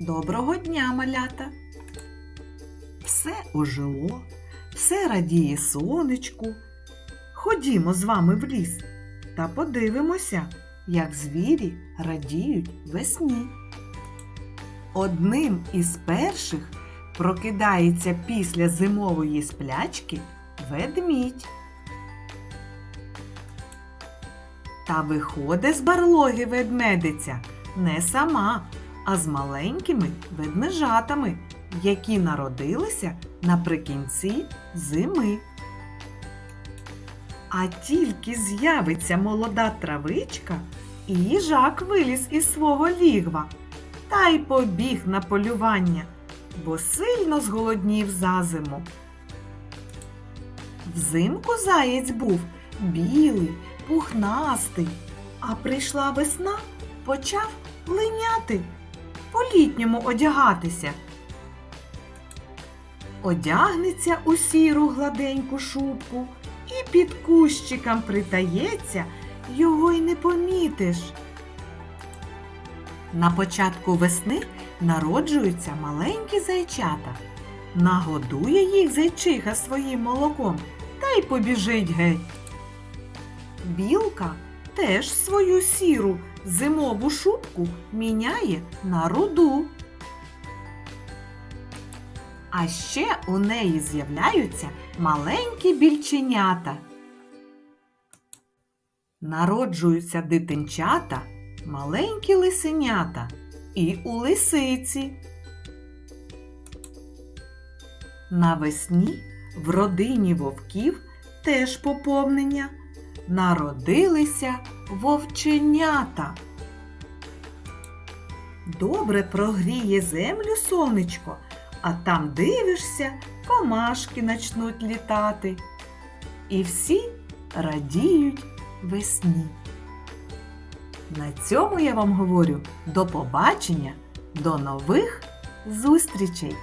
Доброго дня, малята! Все ожило, все радіє сонечку. Ходімо з вами в ліс та подивимося, як звірі радіють весні. Одним із перших прокидається після зимової сплячки ведмідь. Та виходить з барлоги ведмедиця не сама, а з маленькими ведмежатами, які народилися наприкінці зими. А тільки з'явиться молода травичка, і їжак виліз із свого лігва та й побіг на полювання, бо сильно зголоднів за зиму. Взимку заєць був білий, пухнастий, а прийшла весна, почав линяти, по-літньому одягатися. Одягнеться у сіру гладеньку шубку і під кущиком притається, його й не помітиш. На початку весни народжуються маленькі зайчата. Нагодує їх зайчиха своїм молоком та й побіжить геть. Білка теж свою сіру зимову шубку міняє на руду. А ще у неї з'являються маленькі більченята. Народжуються дитинчата, маленькі лисенята і у лисиці. Навесні в родині вовків теж поповнення. Народилися вовченята. Добре прогріє землю сонечко, а там дивишся, комашки начнуть літати. І всі радіють весні. На цьому я вам говорю до побачення, до нових зустрічей!